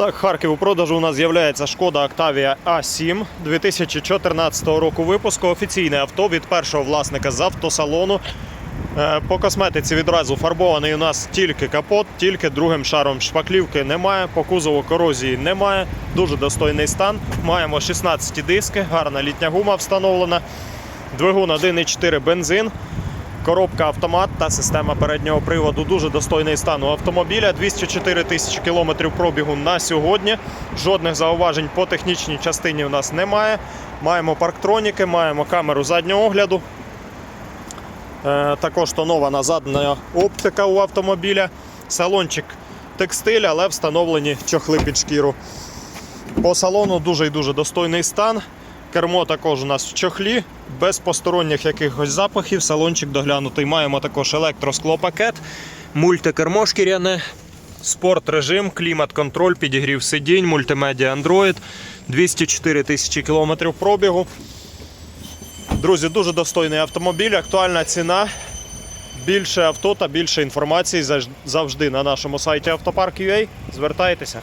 Так, Харків у продажу у нас з'являється шкода Octavia A7 2014 року випуску. Офіційне авто від першого власника з автосалону. Е, По косметиці відразу фарбований у нас тільки капот, тільки другим шаром шпаклівки немає, по кузову корозії немає. Дуже достойний стан. Маємо 16 диски, гарна літня гума встановлена. Двигун 1,4 бензин. Коробка автомат та система переднього приводу. Дуже достойний стан у автомобіля. 204 тисячі кілометрів пробігу на сьогодні. Жодних зауважень по технічній частині у нас немає. Маємо парктроніки, маємо камеру заднього огляду. Е, також тонована задня оптика у автомобіля. Салончик текстиль, але встановлені чохли під шкіру. По салону дуже і дуже достойний стан. Кермо також у нас в чохлі, без посторонніх якихось запахів. Салончик доглянутий. Маємо також електросклопакет, мультикермо шкіряне, спорт режим, клімат-контроль, підігрів сидінь, мультимедіа Android, 204 тисячі кілометрів пробігу. Друзі, дуже достойний автомобіль, актуальна ціна. Більше авто та більше інформації завжди на нашому сайті автопарк.ua. Звертайтеся.